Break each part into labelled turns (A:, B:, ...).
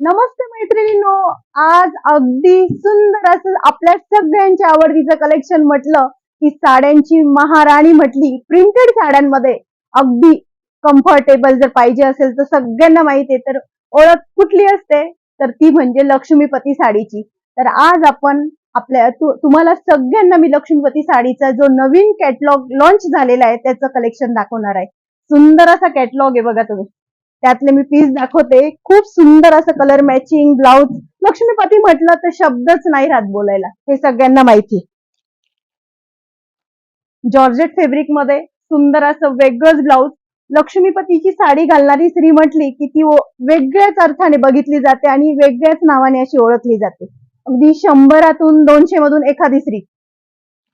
A: नमस्ते मैत्रिणींनो. आज अगदी सुंदर असं आपल्या सगळ्यांच्या आवडतीचं कलेक्शन म्हटलं की साड्यांची महाराणी म्हटली. प्रिंटेड साड्यांमध्ये अगदी कम्फर्टेबल जर पाहिजे असेल तर सगळ्यांना माहिती आहे. तर ओळख कुठली असते? तर ती म्हणजे लक्ष्मीपती साडीची. तर आज आपण आपल्या तुम्हाला सगळ्यांना मी लक्ष्मीपती साडीचा जो नवीन कॅटलॉग लॉन्च झालेला आहे त्याचं कलेक्शन दाखवणार आहे. सुंदर असा कॅटलॉग आहे बघा तुम्ही. त्यातले मी पीस दाखवते. खूप सुंदर असं कलर मॅचिंग ब्लाउज लक्ष्मीपती म्हटलं तर शब्दच नाही राहत बोलायला. हे सगळ्यांना माहिती जॉर्जेट फेब्रिकमध्ये सुंदर असं वेगळंच ब्लाउज लक्ष्मीपतीची साडी घालणारी स्त्री म्हटली की ती वेगळ्याच अर्थाने बघितली जाते आणि वेगळ्याच नावाने अशी ओळखली जाते. अगदी शंभरातून दोनशे मधून एखादी स्त्री.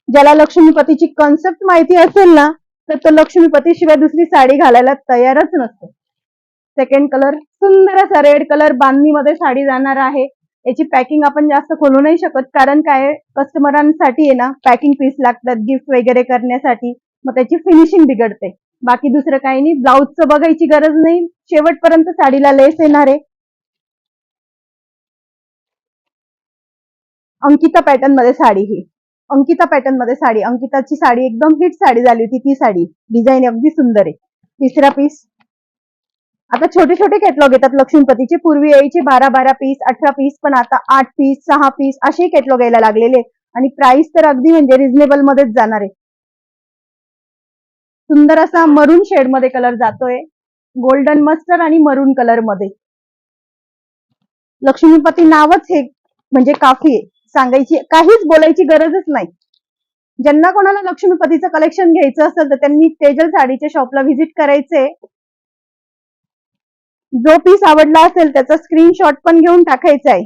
A: ज्याला लक्ष्मीपतीची कॉन्सेप्ट माहिती असेल ना तर तो लक्ष्मीपती शिवाय दुसरी साडी घालायला तयारच नसतो. सेकंड कलर सुंदर असा रेड कलर बांधणीमध्ये साडी जाणार आहे. याची पॅकिंग आपण जास्त खोलू नाही शकत कारण काय कस्टमरांसाठी आहे ना पॅकिंग पीस लागतात गिफ्ट वगैरे करण्यासाठी. मग त्याची फिनिशिंग बिघडते. बाकी दुसरं काही नाही ब्लाऊजचं बघायची गरज नाही. शेवटपर्यंत साडीला लेस येणार आहे. अंकिता पॅटर्नमध्ये साडी ही. अंकिता पॅटर्नमध्ये साडी. अंकिताची साडी एकदम हिट साडी झाली होती ती साडी. डिझाईन अगदी सुंदर आहे. तिसरा पीस आता छोटे छोटे कॅटलॉग येतात. लक्ष्मीपतीचे पूर्वी यायचे बारा बारा पीस अठरा पीस पण आता आठ पीस सहा पीस असे कॅटलॉग यायला लागलेले आणि प्राइस तर अगदी म्हणजे रिझनेबल मध्येच जाणार आहे. सुंदर असा मरून शेडमध्ये कलर जातोय. गोल्डन मस्टर आणि मरून कलरमध्ये. लक्ष्मीपती नावच हे म्हणजे काफी आहे. सांगायची काहीच बोलायची गरजच नाही. ज्यांना कोणाला लक्ष्मीपतीचं कलेक्शन घ्यायचं असेल तर त्यांनी तेजल साडीच्या शॉपला व्हिजिट करायचंय. जो पीस आवडला असेल त्याचा स्क्रीनशॉट पण घेऊन टाकायचा आहे.